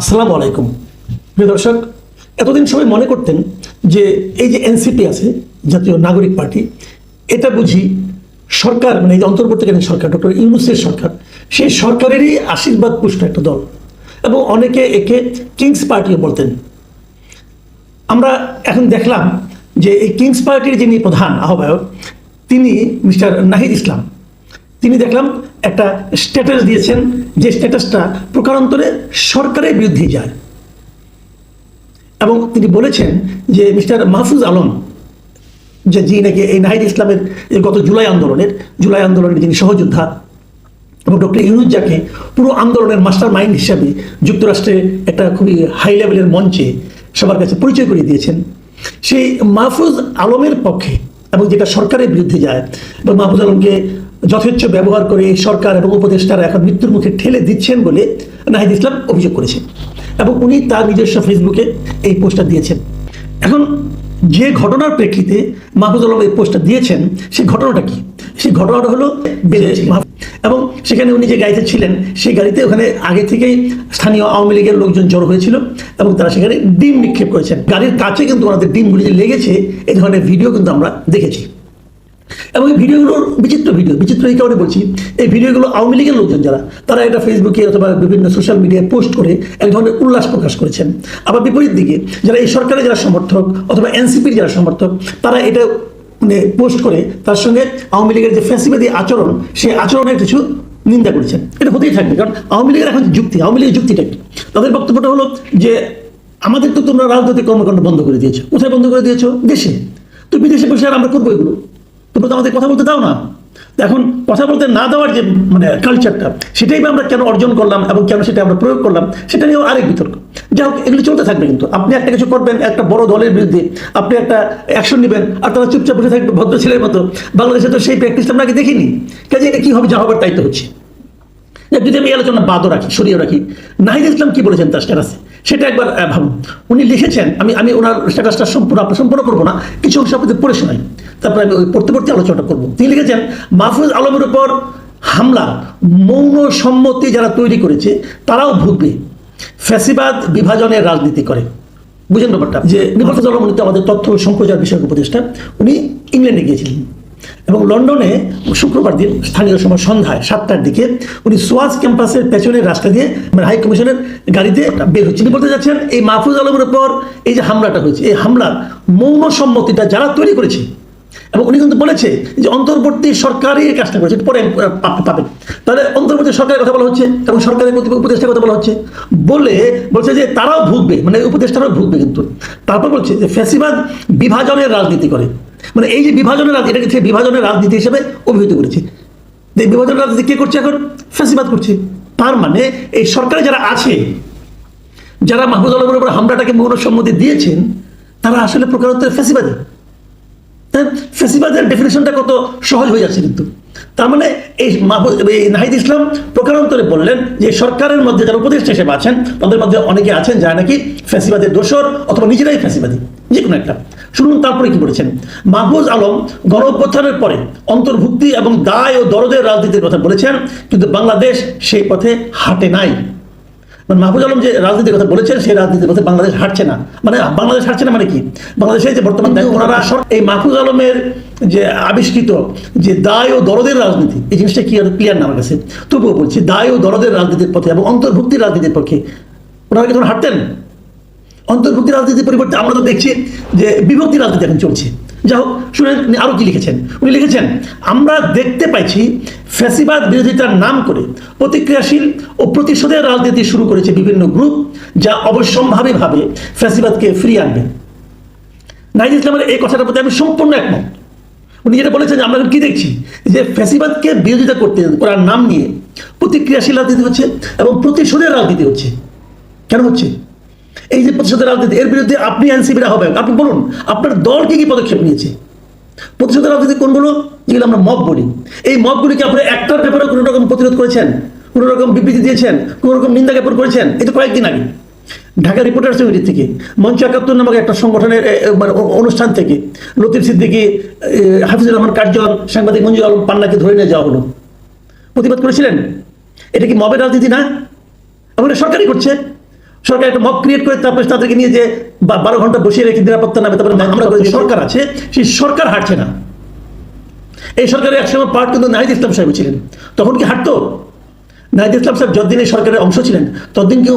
আসসালামু আলাইকুম। প্রিয় দর্শক, এতদিন সবাই মনে করতেন যে এই যে এনসিপি আছে, জাতীয় নাগরিক পার্টি, এটা বুঝি সরকার মানে এই যে অন্তর্বর্তীকালীন সরকার, ডক্টর ইউনুসের সরকার, সেই সরকারেরই আশীর্বাদ পুষ্ট একটা দল। এবং অনেকে একে কিংস পার্টিও বলতেন। আমরা এখন দেখলাম যে এই কিংস পার্টির যিনি প্রধান আহ্বায়ক, তিনি মিস্টার নাহিদ ইসলাম। তিনি দেখলাম একটা স্ট্যাটাস দিয়েছেন, যে স্ট্যাটাসটা প্রকারান্তরে সরকারের বিরুদ্ধে যায়। এবং তিনি বলেছেন যে মিস্টার মাহফুজ আলম, যে যিনি নাকি এই নাহিদ ইসলামের গত জুলাই আন্দোলনের জুলাই আন্দোলনের যিনি সহযোদ্ধা, এবং ডক্টর ইউনুস যাকে পুরো আন্দোলনের মাস্টার মাইন্ড হিসাবে যুক্তরাষ্ট্রে একটা খুবই হাই লেভেলের মঞ্চে সবার কাছে পরিচয় করে দিয়েছেন, সেই মাহফুজ আলমের পক্ষে, এবং যেটা সরকারের বিরুদ্ধে যায়, এবং মাহফুজ আলমকে যথেচ্ছ ব্যবহার করে সরকার এবং উপদেষ্টারা এখন মৃত্যুর মুখে ঠেলে দিচ্ছেন বলে নাহিদ ইসলাম অভিযোগ করেছেন এবং উনি তার নিজস্ব ফেসবুকে এই পোস্টটা দিয়েছেন। এখন যে ঘটনার প্রেক্ষিতে মাহফুজ আলম এই পোস্টটা দিয়েছেন সেই ঘটনাটা কি? সেই ঘটনাটা হলো এবং সেখানে উনি যে গাড়িতে ছিলেন সেই গাড়িতে ওখানে আগে থেকেই স্থানীয় আওয়ামী লীগের লোকজন জড়ো হয়েছিল এবং তারা সেখানে ডিম নিক্ষেপ করেছেন। গাড়ির কাছে কিন্তু ওনাদের ডিমগুলি যে লেগেছে এই ধরনের ভিডিও কিন্তু আমরা দেখেছি। এবং এই ভিডিওগুলোর বিচিত্র ভিডিও, বিচিত্র এই কারণে বলছি, এই ভিডিওগুলো আওয়ামী লীগের লোকজন যারা, তারা এটা ফেসবুকে অথবা বিভিন্ন সোশ্যাল মিডিয়ায় পোস্ট করে এক ধরনের উল্লাস প্রকাশ করেছেন। আবার বিপরীত দিকে, যারা এই সরকারের যারা সমর্থক অথবা এনসিপির যারা সমর্থক, তারা এটা মানে পোস্ট করে, তার সঙ্গে আওয়ামী লীগের যে ফ্যাসিবাদী আচরণ, সেই আচরণের কিছু নিন্দা করেছেন। এটা হতেই থাকবে, কারণ আওয়ামী লীগের এখন যুক্তি, আওয়ামী লীগের যুক্তিটা কি? তাদের বক্তব্যটা হলো যে, আমাদের তো তোমরা রাজনৈতিক কর্মকাণ্ড বন্ধ করে দিয়েছ। কোথায় বন্ধ করে দিয়েছ? দেশে। তো বিদেশে বসে আর আমরা করব এগুলো? তোমরা তো আমাদের কথা বলতে দাও না। এখন কথা বলতে না দেওয়ার যে মানে কালচারটা সেটাই আমরা কেন অর্জন করলাম এবং কেন সেটা আমরা প্রয়োগ করলাম, সেটা নিয়েও আরেক বিতর্ক। যাই হোক, এগুলো চলতে থাকবে কিন্তু। আপনি একটা কিছু করবেন, একটা বড় দলের বিরুদ্ধে আপনি একটা অ্যাকশন নেবেন, আর তারা চুপচাপ বসে থাকবে ভদ্র ছেলের মতো। বাংলাদেশে তো সেই প্র্যাকটিসটা আমরা আগে দেখিনি। কাজে এটা কী হবে, যা হবার তাই তো হচ্ছে। যদি আমি আলোচনা বাদও রাখি সরিয়ে রাখি। নাহিদ ইসলাম কি বলেছেন তার স্ট্যাটাসে সেটা একবার ভাবুন। উনি লিখেছেন, আমি আমি ওনার স্ট্যাটাসটা সম্পূর্ণ আপনার সম্পূর্ণ করব না, কিছু অংশ আপনাদের পড়ে শোনাই। তারপরে আমি ওই পড়তে পড়তে আলোচনাটা করব। তিনি লিখেছেন, মাহফুজ আলমের উপর হামলা, মৌন সম্মতি যারা তৈরি করেছে, তারাও ভুগবে। ফ্যাসিবাদ বিভাজনের রাজনীতি করে। বুঝেন ব্যাপারটা? যে মাহফুজ আলম উনি তো আমাদের তথ্য সম্প্রচার বিষয়ক উপদেষ্টা, উনি ইংল্যান্ডে গিয়েছিলেন। এবং লন্ডনে শুক্রবার দিন স্থানীয় সময় সন্ধ্যায় সাতটার দিকে উনি সোয়াজ ক্যাম্পাসের পেছনের রাস্তা দিয়ে মানে হাই কমিশনের গাড়িতে বের হচ্ছে। বলতে যাচ্ছেন, এই মাহফুজ আলমের উপর এই যে হামলাটা হয়েছে, এই হামলার মৌন সম্মতিটা যারা তৈরি করেছে এবং উনি কিন্তু বলেছে যে অন্তর্বর্তী সরকারই কাজটা করেছে। পরে পাবেন। তাহলে অন্তর্বর্তী সরকারের কথা বলা হচ্ছে এবং সরকারের উপদেষ্টার কথা বলা হচ্ছে। বলে, বলছে যে তারাও ভুগবে মানে উপদেষ্টারাও ভুগবে কিন্তু। তারপর বলছে যে ফ্যাসিবাদ বিভাজনের রাজনীতি করে। মানে এই যে বিভাজনের রাজনীতি, এটাকে বিভাজনের রাজনীতি হিসেবে অভিহিত করেছে। বিভাজনের রাজনীতি কে করছে এখন? ফ্যাসিবাদ করছে। তার মানে এই সরকারে যারা আছে, যারা মাহবুজ আলমের উপর হামলাটাকে মৌন সম্মতি দিয়েছেন, তারা আসলে প্রকারান্তরে ফ্যাসিবাদী। ফেসিবাদের ডেফিনেশনটা কত সহজ হয়ে যাচ্ছে কিন্তু। তার মানে এই নাহিদ ইসলাম প্রকারান্তরে বললেন যে সরকারের মধ্যে যারা উপদেষ্টা হিসেবে আছেন, তাদের মধ্যে অনেকে আছেন যারা নাকি ফ্যাসিবাদের দোষর অথবা নিজেরাই ফ্যাসিবাদী যে কোনো একটা। শুনুন, তারপরে কি বলেছেন? মাহবুজ আলম গণ পরে অন্তর্ভুক্তি এবং দায় ও দরদের রাজনীতির কথা বলেছেন, কিন্তু বাংলাদেশ সেই পথে হাঁটে নাই। মানে মাহফুজ আলম যে রাজনীতির কথা বলেছেন সেই রাজনীতির পথে বাংলাদেশ হাঁটছে না। মানে বাংলাদেশ হাঁটছে না মানে কি? বাংলাদেশে যে বর্তমান ওনারা এই মাহফুজ আলমের যে আবিষ্কৃত যে দায় ও দরদের রাজনীতি এই জিনিসটা কি ক্লিয়ার না আমার কাছে? তবুও বলছি দায় ও দরদের রাজনীতির পথে এবং অন্তর্ভুক্তির রাজনীতির পক্ষে। ওনারা কি তখন হাঁটতেন? অন্তর্ভুক্তি রাজনীতির পরিবর্তে আমরা তো দেখছি যে বিভক্তি রাজনীতি এখন চলছে। যা হোক, শুনেন আরও কি লিখেছেন? উনি লিখেছেন, আমরা দেখতে পাইছি ফ্যাসিবাদ বিরোধিতার নাম করে প্রতিক্রিয়াশীল ও প্রতিশোধের রাজনীতি শুরু করেছে বিভিন্ন গ্রুপ যা অবশ্যম্ভাবীভাবে ফ্যাসিবাদকে ফিরিয়ে আনবে। নাইজ ইসলামের এই কথাটার প্রতি আমি সম্পূর্ণ একমত। উনি যেটা বলেছেন যে আমরা এখন কি দেখছি? যে ফ্যাসিবাদকে বিরোধিতা করতে, করার নাম নিয়ে প্রতিক্রিয়াশীল রাজনীতি হচ্ছে এবং প্রতিশোধের রাজনীতি হচ্ছে। কেন হচ্ছে? এই যে প্রতিশোধের রাজনীতি, এর বিরুদ্ধে আপনি এনসিপিরা হবে আপনি বলুন, আপনার দল কি কি পদক্ষেপ নিয়েছে? প্রতিশোধের রাজনীতি কোনগুলো? যেগুলো আমরা মব বলি। এই মবগুলিকে আপনারা একটার ব্যাপারে কোনো রকম প্রতিরোধ করেছেন? কোনো রকম বিবৃতি দিয়েছেন? কোনো রকম নিন্দা জ্ঞাপন করেছেন? তো কয়েকদিন আগে। ঢাকা রিপোর্টার্স ইউনিটি থেকে, মঞ্চ একাত্তর নামক একটা সংগঠনের মানে অনুষ্ঠান থেকে, লতিফ সিদ্দিকি হাফিজুর রহমান কার্জন, সাংবাদিক মঞ্জু আলম পান্নাকে ধরে নিয়ে যাওয়া হলো। প্রতিবাদ করেছিলেন? এটা কি মবের রাজনীতি না? এটা সরকারই করছে। সরকার একটা মক ক্রিয়েট করে তারপরে তাদেরকে নিয়ে যে বারো ঘণ্টা বসিয়ে রেখে নিরাপত্তা নামে তারপরে আমরা করে সরকার আছে সেই সরকার হাঁটছে না। এই সরকারের একসময় পার্ট কিন্তু নাহিদ ইসলাম সাহেব ছিলেন। তখন কি হাঁটতো? নাহিদ ইসলাম সাহেব যতদিন এই সরকারের অংশ ছিলেন ততদিন কি